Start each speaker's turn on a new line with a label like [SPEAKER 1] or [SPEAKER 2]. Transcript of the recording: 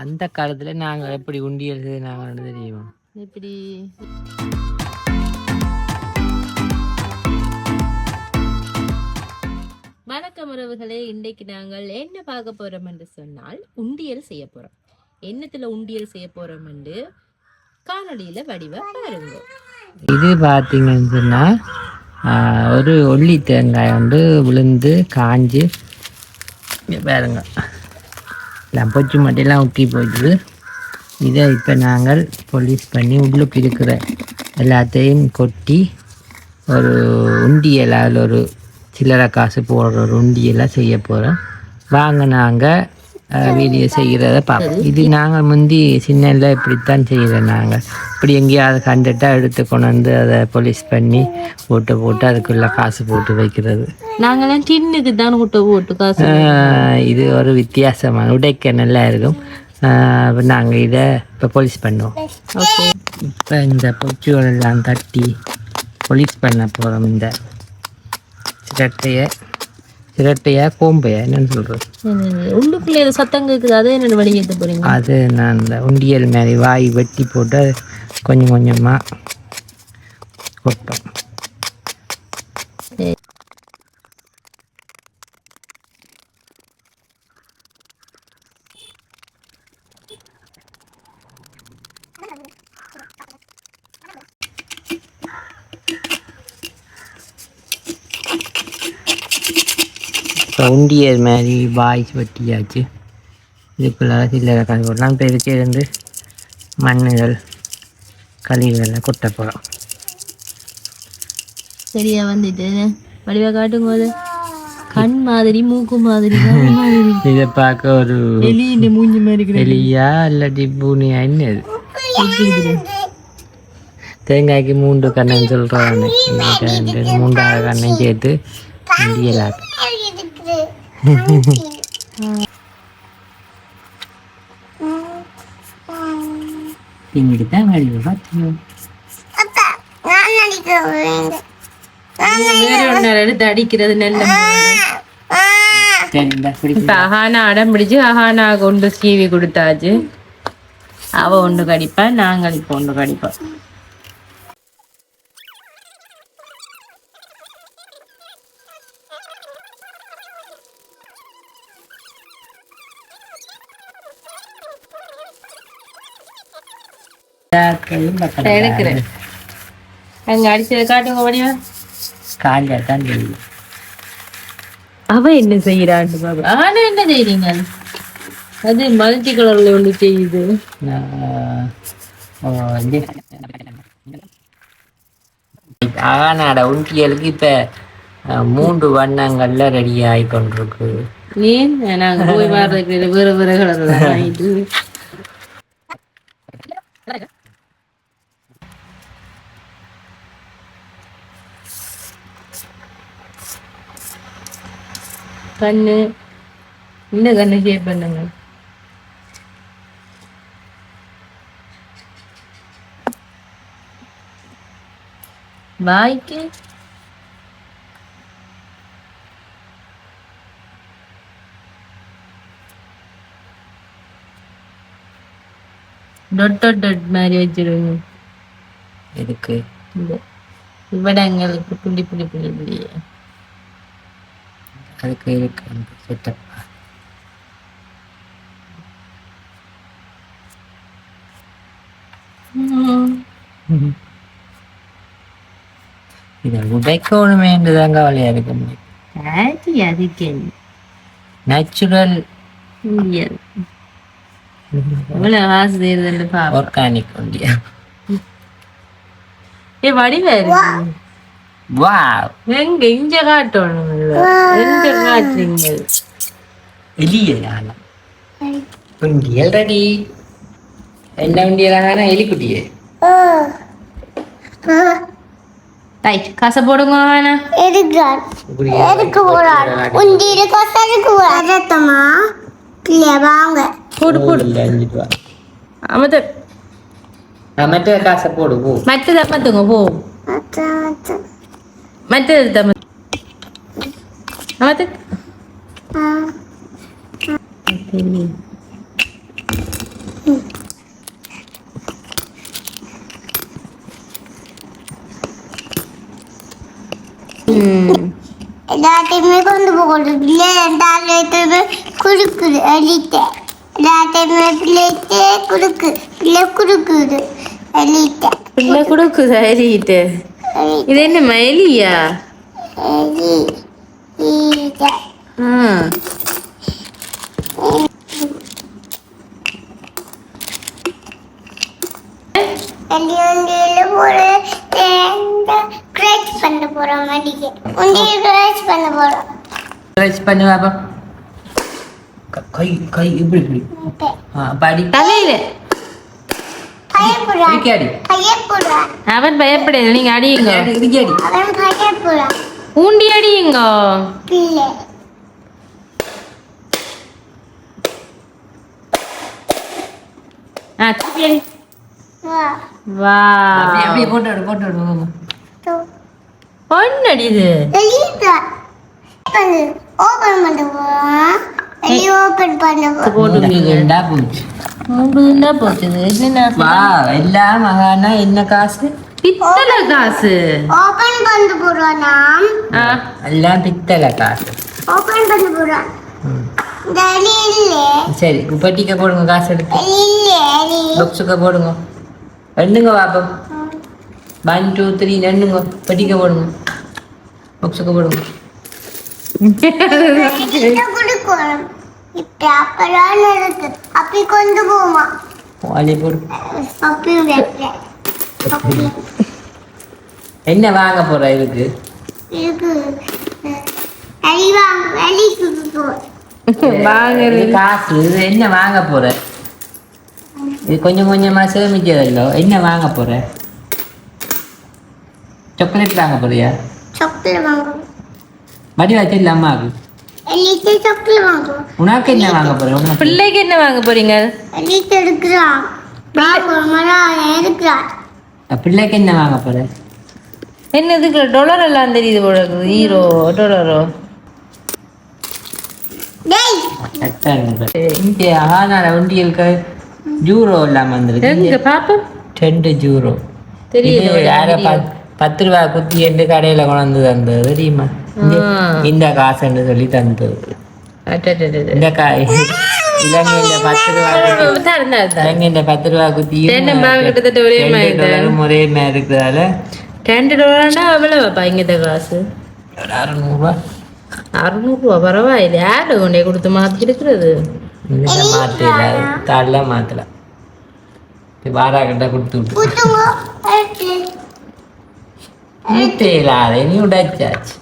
[SPEAKER 1] அந்த காலத்துல நாங்க எப்படி உண்டியல் நாங்கள் தெரியும்?
[SPEAKER 2] இப்படி வணக்கம் உறவுகளே இன்றைக்கு நாங்கள் என்ன பார்க்க போறோம் என்று சொன்னால் உண்டியல் செய்ய போறோம். என்னத்துல உண்டியல் செய்ய போறோம் என்று காணொளியில வடிவ பாருங்க.
[SPEAKER 1] இது பார்த்தீங்கன்னு சொன்னா ஆஹ், ஒரு ஒல்லி தேங்காய் வந்து விழுந்து காஞ்சு இங்க பாருங்க. எல்லாம் பொச்சு மட்டையெல்லாம் ஊற்றி போயிடுது. இதை இப்போ நாங்கள் பொலிஸ் பண்ணி உள்ளுக்கு இருக்கிற எல்லாத்தையும் கொட்டி ஒரு உண்டியலால் அதில் ஒரு சில்லறை காசு போடுற ஒரு உண்டியெல்லாம் செய்ய போகிறோம் வாங்க நாங்கள் வீடியோ செய்கிறத பார்ப்போம். இது நாங்கள் முந்தி சின்னல இப்படித்தான் செய்கிறோம் நாங்கள். இப்படி எங்கேயாவது கண்டுட்டா எடுத்து கொண்டு வந்து அதை பொலிஸ் பண்ணி போட்டு போட்டு அதுக்குள்ளே காசு போட்டு வைக்கிறது.
[SPEAKER 2] நாங்களாம் டின்னுக்கு தான் விட்டு போட்டு காசு
[SPEAKER 1] இது ஒரு வித்தியாசமான உடைக்க நல்லா இருக்கும் நாங்கள் இதை இப்போ போலீஸ் பண்ணுவோம்.
[SPEAKER 2] ஓகே.
[SPEAKER 1] இப்போ இந்த பொச்சுகள் எல்லாம் தட்டி போலீஸ் பண்ண போகிறோம் இந்த சிரட்டையை. சிரட்டையா கோம்பையா என்னன்னு சொல்கிறது
[SPEAKER 2] உள்ளுக்குள்ள ஏதோ சத்தம் கேக்குது. அதே என்ன வெளியேற்ற போறீங்க?
[SPEAKER 1] அது நான் இந்த உண்டியல் மாதிரி வாய் வெட்டி போட்டு கொஞ்சம் கொஞ்சமாக கொட்டும். உண்டியல் மாதிரி வாய் வெட்டியாச்சு. இதுக்குள்ள சில்லறை காசு போடலாம் இதுக்கு இருந்து மண்ணுகள் கழிவுகளை கொட்ட போகிறோம்
[SPEAKER 2] சரியா வந்துட்டு. வடிவா காட்டும் போது கண் மாதிரி மூக்கு மாதிரி
[SPEAKER 1] இதை பார்க்க ஒரு
[SPEAKER 2] எலி இந்த மூஞ்சி மாதிரி.
[SPEAKER 1] எலியா இல்லாட்டி பூனியா என்னது தேங்காய்க்கு மூன்று கண்ணன் சொல்கிறாங்க மூன்றாவது கண்ணன் சேர்த்து உண்டியலாக்கு இங்கிட்டு தான் கழிவு பார்த்தோம்
[SPEAKER 2] வேற ஒன்னு எடுத்து அடிக்கிறது நல்ல அஹானா அடம் பிடிச்சு அஹானா கொண்டு சீவி கொடுத்தாச்சு. அவ ஒன்று கடிப்பா நாங்கள் இப்போ ஒன்று கடிப்போம். எடுக்கிறேன் அங்க அடிச்சதை காட்டுங்க வடிவா
[SPEAKER 1] காஞ்சா தான் தெரியும்
[SPEAKER 2] அவ என்ன செய்யறான்னு பாபு? ஆனா என்ன செய்றீங்க? அது மல்டி கலர்ல ஒண்ணு செய்யுது.
[SPEAKER 1] ஆனாட உண்டியலுக்கு இப்போ மூன்று வண்ணங்கள்ல ரெடி ஆகி கொண்டிருக்கு.
[SPEAKER 2] ஏன்? நாங்க போய் வேற வேற கலர்ல வாங்கிட்டு. கண்ணு இந்த கண்ணு ஷேப் பண்ணுங்க. வாய்க்கு. டொட் டொட் டொட் மாதிரி வச்சிருங்க.
[SPEAKER 1] இதுக்கு
[SPEAKER 2] இந்த இவடங்களுக்கு புள்ளி புள்ளி புள்ளி புள்ளி.
[SPEAKER 1] அதுக்கு இருக்கு அந்த செட்டப் இதை உடைக்கணுமே என்றுதான் கவலையா இருக்கு
[SPEAKER 2] ஆதி அதுக்கு
[SPEAKER 1] நேச்சுரல் ஆர்கானிக் உண்டியா.
[SPEAKER 2] ஏ வடிவேறு
[SPEAKER 1] வாவ்
[SPEAKER 2] எங்க இங்க காட்டணும் எங்க காட்டுறீங்க
[SPEAKER 1] எலிய யானை உண்டியல் ரெடி. என்ன உண்டியலான எலிக்குட்டியே.
[SPEAKER 2] ரைட் காசை போடுங்க வேணா போடு போடு. அமத்த
[SPEAKER 1] மற்ற காசை போடு போ.
[SPEAKER 2] மற்றது அமத்துங்க போ. மற்றது আমাদের
[SPEAKER 3] Zaten kondu boğuldu. Bilen darlayıp kuruk elite. Zaten bilete kuruk. Bile kurukudu. Elite.
[SPEAKER 2] Bile kurukudu elite. இது என்ன மயிலியா
[SPEAKER 3] எலி பண்ண போகிறோம் மடிக்கு உண்டியில் கிராச் பண்ண போகிறோம்
[SPEAKER 1] வச்சு பண்ணு பாப்பா க- கை இப்படி இப்படி பாடி
[SPEAKER 2] தலையில அவன் பயப்படையில. நீங்க அடியுங்க.
[SPEAKER 3] அவன் பயப்படுறான்.
[SPEAKER 2] ஊண்டி அடியுங்க ஆ அடி.
[SPEAKER 3] வா.
[SPEAKER 2] வா.
[SPEAKER 1] அப்படியே போட்டு விடு போட்டு விடு மாமா.
[SPEAKER 3] தோ.
[SPEAKER 2] ஒன்னடி இது?
[SPEAKER 3] வெளியே பண்ணு ஓபன் பண்ண போறோம் வெளியே ஓபன் பண்ண போறோம்
[SPEAKER 2] போட்டு
[SPEAKER 1] ரெண்டா போச்சு.
[SPEAKER 2] மூடுன்னா போச்சுது என்ன
[SPEAKER 1] வா எல்லாம் மகானா என்ன காசு?
[SPEAKER 2] பித்தளை காசு.
[SPEAKER 3] ஓபன் பண்ண போறோம்
[SPEAKER 1] எல்லாம் பித்தளை காசு.
[SPEAKER 3] ஓபன் பண்ண போறோம்
[SPEAKER 1] சரி குப்பட்டிக்க போடுங்க காசு எடுத்து. பாக்ஸுக்கு போடுங்க. எண்ணுங்க பாப்போம் ஒன் டூ த்ரீ எண்ணுங்க. பெட்டிக்க போடுங்க. பாக்ஸுக்கு போடுங்க.
[SPEAKER 3] அப்படி கொண்டு போமா?
[SPEAKER 1] போடு.
[SPEAKER 3] அப்படி அப்படி
[SPEAKER 1] என்ன வாங்க போற இதுக்கு?
[SPEAKER 3] வாங்க
[SPEAKER 2] வாங்க.
[SPEAKER 1] காசு இது என்ன வாங்க போற? இது கொஞ்சம் கொஞ்சமா சேமிச்சதல்லோ என்ன வாங்க போற? சாக்லேட் வாங்க போறியா?
[SPEAKER 3] சாக்லேட் வாங்குவோம்
[SPEAKER 1] மடி வச்சிடல அம்மாவுக்கு. உனக்கு என்ன வாங்க போற? உனக்கு.
[SPEAKER 2] பிள்ளைக்கு என்ன வாங்க போறீங்க?
[SPEAKER 1] பிள்ளைக்கு என்ன வாங்க போற?
[SPEAKER 2] என்ன இதுக்கு டொலர் எல்லாம் தெரியுது போல ஹீரோ டொலரோ
[SPEAKER 3] டேய்!
[SPEAKER 1] இங்கே ஆனால உண்டியலுக்கு ஜூரோ இல்லாம
[SPEAKER 2] எங்க
[SPEAKER 1] வந்துருக்கு
[SPEAKER 2] பாப்போம்
[SPEAKER 1] ரெண்டு ஜூரோ. பத்- பத்து ரூபா குத்தி எண்டு கடையில கொண்டு வந்து தந்தது தெரியுமா? இந்த- காசுன்னு சொல்லி தந்தது. இந்த காய். இலங்கையில பத்து ரூபா. இலங்கையில பத்து ரூபா குத்தி
[SPEAKER 2] ரெண்டு பேக் கிட்டத்தட்ட ஒரே மாதிரி தான்.
[SPEAKER 1] ஒரே மாதிரி இருக்கிறதால
[SPEAKER 2] ரெண்டு டாலர்னா எவ்வளவுப்பா இங்கத்த காசு?
[SPEAKER 1] ஒரு அறுநூறுவா
[SPEAKER 2] அறுநூறுவா பரவாயில்ல. யாரு கொண்டே கொடுத்து மாத்தி இருக்கிறது?
[SPEAKER 1] இந்த மாத்தல தாடல மாத்தல. வாரா கிட்ட கொடுத்து விட்டு. தேயிலாத நீ உடைச்சாச்சு.